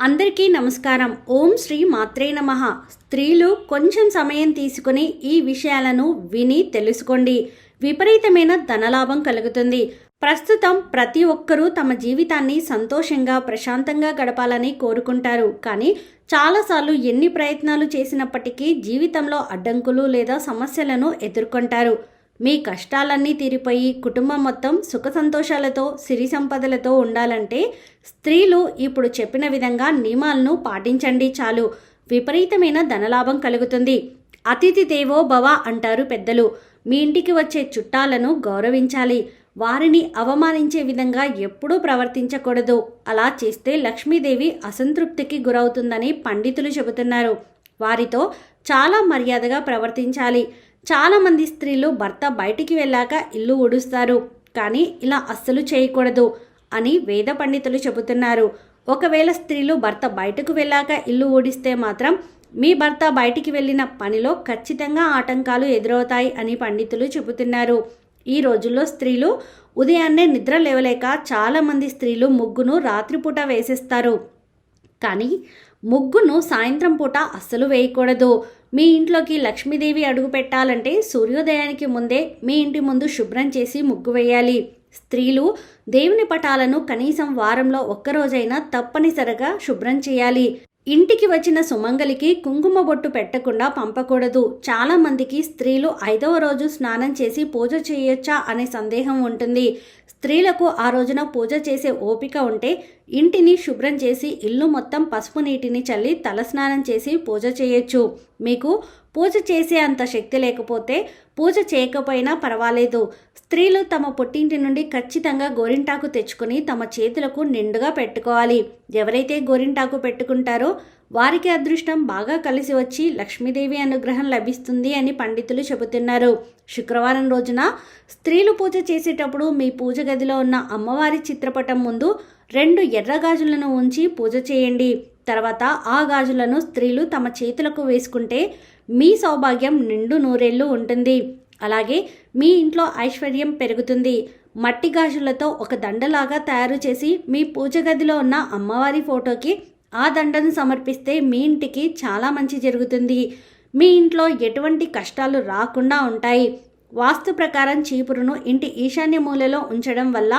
అందరికీ నమస్కారం. ఓం శ్రీ మాత్రే నమ. స్త్రీలు కొంచెం సమయం తీసుకుని ఈ విషయాలను విని తెలుసుకోండి. విపరీతమైన ధనలాభం కలుగుతుంది. ప్రస్తుతం ప్రతి ఒక్కరూ తమ జీవితాన్ని సంతోషంగా ప్రశాంతంగా గడపాలని కోరుకుంటారు. కానీ చాలాసార్లు ఎన్ని ప్రయత్నాలు చేసినప్పటికీ జీవితంలో అడ్డంకులు లేదా సమస్యలను ఎదుర్కొంటారు. మీ కష్టాలన్నీ తీరిపోయి కుటుంబం మొత్తం సుఖ సంతోషాలతో సిరి సంపదలతో ఉండాలంటే స్త్రీలు ఇప్పుడు చెప్పిన విధంగా నియమాలను పాటించండి చాలు. విపరీతమైన ధనలాభం కలుగుతుంది. అతిథి దేవో భవ అంటారు పెద్దలు. మీ ఇంటికి వచ్చే చుట్టాలను గౌరవించాలి. వారిని అవమానించే విధంగా ఎప్పుడూ ప్రవర్తించకూడదు. అలా చేస్తే లక్ష్మీదేవి అసంతృప్తికి గురవుతుందని పండితులు చెబుతున్నారు. వారితో చాలా మర్యాదగా ప్రవర్తించాలి. చాలామంది స్త్రీలు భర్త బయటికి వెళ్ళాక ఇల్లు ఊడుస్తారు. కానీ ఇలా అస్సలు చేయకూడదు అని వేద పండితులు చెబుతున్నారు. ఒకవేళ స్త్రీలు భర్త బయటకు వెళ్ళాక ఇల్లు ఊడిస్తే మాత్రం మీ భర్త బయటికి వెళ్ళిన పనిలో ఖచ్చితంగా ఆటంకాలు ఎదురవుతాయి అని పండితులు చెబుతున్నారు. ఈ రోజుల్లో స్త్రీలు ఉదయాన్నే నిద్ర లేవలేక చాలామంది స్త్రీలు ముగ్గును రాత్రిపూట వేసేస్తారు. కానీ ముగ్గును సాయంత్రం పూట అస్సలు వేయకూడదు. మీ ఇంట్లోకి లక్ష్మీదేవి అడుగు పెట్టాలంటే సూర్యోదయానికి ముందే మీ ఇంటి ముందు శుభ్రం చేసి ముగ్గు వేయాలి. స్త్రీలు దేవుని పటాలను కనీసం వారంలో ఒక్కరోజైనా తప్పనిసరిగా శుభ్రం చేయాలి. ఇంటికి వచ్చిన సుమంగలికి కుంకుమ బొట్టు పెట్టకుండా పంపకూడదు. చాలా మందికి స్త్రీలు ఐదవ రోజు స్నానం చేసి పూజ చేయొచ్చా అనే సందేహం ఉంటుంది. స్త్రీలకు ఆ రోజున పూజ చేసే ఓపిక ఉంటే ఇంటిని శుభ్రం చేసి ఇల్లు మొత్తం పసుపు నీటిని చల్లి తలస్నానం చేసి పూజ చేయొచ్చు. మీకు పూజ చేసే అంత శక్తి లేకపోతే పూజ చేయకపోయినా పర్వాలేదు. స్త్రీలు తమ పుట్టింటి నుండి ఖచ్చితంగా గోరింటాకు తెచ్చుకొని తమ చేతులకు నిండుగా పెట్టుకోవాలి. ఎవరైతే గోరింటాకు పెట్టుకుంటారో వారికి అదృష్టం బాగా కలిసి వచ్చి లక్ష్మీదేవి అనుగ్రహం లభిస్తుంది అని పండితులు చెబుతున్నారు. శుక్రవారం రోజున స్త్రీలు పూజ చేసేటప్పుడు మీ పూజ గదిలో ఉన్న అమ్మవారి చిత్రపటం ముందు రెండు ఎర్రగాజులను ఉంచి పూజ చేయండి. తర్వాత ఆ గాజులను స్త్రీలు తమ చేతులకు వేసుకుంటే మీ సౌభాగ్యం నిండు నూరేళ్ళు ఉంటుంది. అలాగే మీ ఇంట్లో ఐశ్వర్యం పెరుగుతుంది. మట్టి గాజులతో ఒక దండలాగా తయారు చేసి మీ పూజ గదిలో ఉన్న అమ్మవారి ఫోటోకి ఆ దండను సమర్పిస్తే మీ ఇంటికి చాలా మంచి జరుగుతుంది. మీ ఇంట్లో ఎటువంటి కష్టాలు రాకుండా ఉంటాయి. వాస్తు ప్రకారం చీపురును ఇంటి ఈశాన్య మూలలో ఉంచడం వల్ల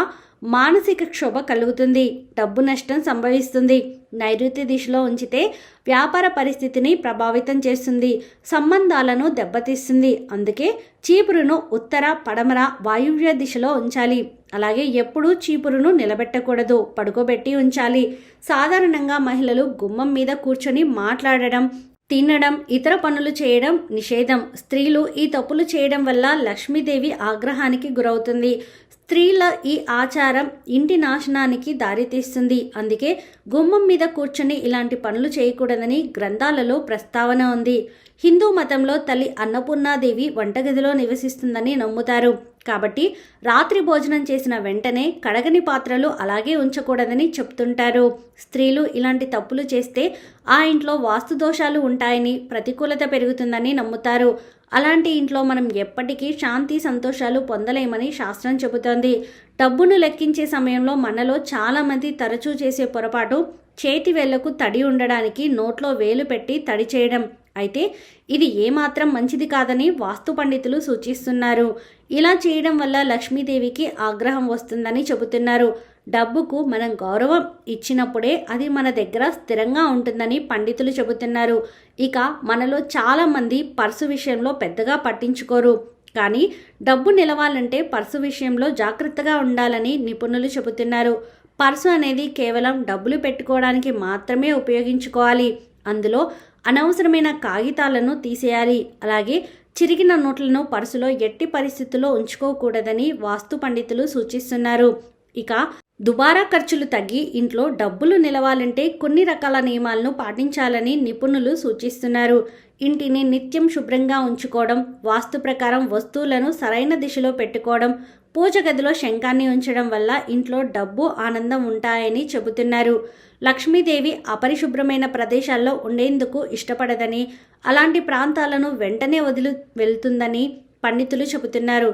మానసిక క్షోభ కలుగుతుంది డబ్బు నష్టం సంభవిస్తుంది. నైరుతి దిశలో ఉంచితే వ్యాపార పరిస్థితిని ప్రభావితం చేస్తుంది సంబంధాలను దెబ్బతీస్తుంది. అందుకే చీపురును ఉత్తర పడమర వాయువ్య దిశలో ఉంచాలి. అలాగే ఎప్పుడూ చీపురును నిలబెట్టకూడదు పడుకోబెట్టి ఉంచాలి. సాధారణంగా మహిళలు గుమ్మం మీద కూర్చొని మాట్లాడడం తినడం ఇతర పనులు చేయడం నిషేధం. స్త్రీలు ఈ తప్పులు చేయడం వల్ల లక్ష్మీదేవి ఆగ్రహానికి గురవుతుంది. స్త్రీల ఈ ఆచారం ఇంటి నాశనానికి దారితీస్తుంది. అందుకే గుమ్మం మీద కూర్చొని ఇలాంటి పనులు చేయకూడదని గ్రంథాలలో ప్రస్తావన ఉంది. హిందూ మతంలో తల్లి అన్నపూర్ణాదేవి వంటగదిలో నివసిస్తుందని నమ్ముతారు. కాబట్టి రాత్రి భోజనం చేసిన వెంటనే కడగని పాత్రలు అలాగే ఉంచకూడదని చెప్తుంటారు. స్త్రీలు ఇలాంటి తప్పులు చేస్తే ఆ ఇంట్లో వాస్తు దోషాలు ఉంటాయని ప్రతికూలత పెరుగుతుందని నమ్ముతారు. అలాంటి ఇంట్లో మనం ఎప్పటికీ శాంతి సంతోషాలు పొందలేమని శాస్త్రం చెబుతోంది. డబ్బును లెక్కించే సమయంలో మనలో చాలామంది తరచూ చేసే పొరపాటు చేతి వేళ్ళకు తడి ఉండడానికి నోట్లో వేలు పెట్టి తడి చేయడం. అయితే ఇది ఏమాత్రం మంచిది కాదని వాస్తు పండితులు సూచిస్తున్నారు. ఇలా చేయడం వల్ల లక్ష్మీదేవికి ఆగ్రహం వస్తుందని చెబుతున్నారు. డబ్బుకు మనం గౌరవం ఇచ్చినప్పుడే అది మన దగ్గర స్థిరంగా ఉంటుందని పండితులు చెబుతున్నారు. ఇక మనలో చాలామంది పర్సు విషయంలో పెద్దగా పట్టించుకోరు. కానీ డబ్బు నిలవాలంటే పర్సు విషయంలో జాగ్రత్తగా ఉండాలని నిపుణులు చెబుతున్నారు. పర్సు అనేది కేవలం డబ్బులు పెట్టుకోవడానికి మాత్రమే ఉపయోగించుకోవాలి. అందులో అనవసరమైన కాగితాలను తీసేయాలి. అలాగే చిరిగిన నోట్లను పర్సులో ఎట్టి పరిస్థితుల్లో ఉంచుకోకూడదని వాస్తు పండితులు సూచిస్తున్నారు. ఇక దుబారా ఖర్చులు తగ్గి ఇంట్లో డబ్బులు నిలవాలంటే కొన్ని రకాల నియమాలను పాటించాలని నిపుణులు సూచిస్తున్నారు. ఇంటిని నిత్యం శుభ్రంగా ఉంచుకోవడం వాస్తు ప్రకారం వస్తువులను సరైన దిశలో పెట్టుకోవడం పూజ గదిలో శంఖాన్ని ఉంచడం వల్ల ఇంట్లో డబ్బు ఆనందం ఉంటాయని చెబుతున్నారు. లక్ష్మీదేవి అపరిశుభ్రమైన ప్రదేశాల్లో ఉండేందుకు ఇష్టపడదని అలాంటి ప్రాంతాలను వెంటనే వదిలి వెళ్తుందని పండితులు చెబుతున్నారు.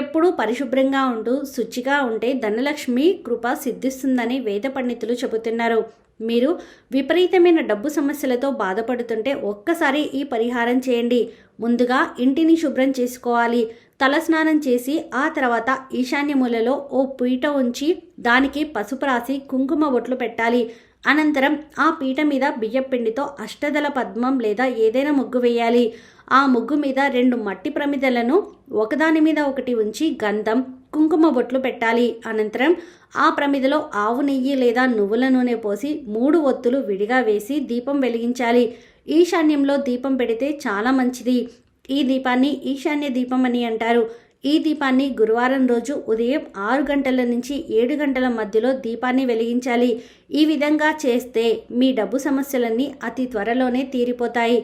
ఎప్పుడూ పరిశుభ్రంగా ఉంటూ శుచిగా ఉంటే ధనలక్ష్మి కృప సిద్ధిస్తుందని వేద పండితులు చెబుతున్నారు. మీరు విపరీతమైన డబ్బు సమస్యలతో బాధపడుతుంటే ఒక్కసారి ఈ పరిహారం చేయండి. ముందుగా ఇంటిని శుభ్రం చేసుకోవాలి. తలస్నానం చేసి ఆ తర్వాత ఈశాన్య మూలలో ఓ పీట ఉంచి దానికి పసుపు రాసి కుంకుమ బొట్లు పెట్టాలి. అనంతరం ఆ పీట మీద బియ్యపిండితో అష్టదల పద్మం లేదా ఏదైనా ముగ్గు వేయాలి. ఆ ముగ్గు మీద రెండు మట్టి ప్రమిదలను ఒకదాని మీద ఒకటి ఉంచి గంధం కుంకుమ బొట్లు పెట్టాలి. అనంతరం ఆ ప్రమిదలో ఆవు నెయ్యి లేదా నువ్వుల నూనె పోసి మూడు ఒత్తులు విడిగా వేసి దీపం వెలిగించాలి. ఈశాన్యంలో దీపం పెడితే చాలా మంచిది. ఈ దీపాన్ని ఈశాన్య దీపం అని అంటారు. ఈ దీపాన్ని గురువారం రోజు ఉదయం ఆరు గంటల నుంచి ఏడు గంటల మధ్యలో దీపాన్ని వెలిగించాలి. ఈ విధంగా చేస్తే మీ డబ్బు సమస్యలన్నీ అతి త్వరలోనే తీరిపోతాయి.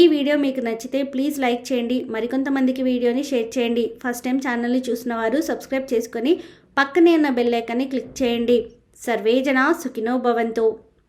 ఈ వీడియో మీకు నచ్చితే ప్లీజ్ లైక్ చేయండి. మరికొంతమందికి వీడియోని షేర్ చేయండి. ఫస్ట్ టైం ఛానల్ని చూసిన వారు సబ్స్క్రైబ్ చేసుకొని పక్కనే ఉన్న బెల్ ఐకాన్ని క్లిక్ చేయండి. సర్వేజన సుఖినో భవంతు.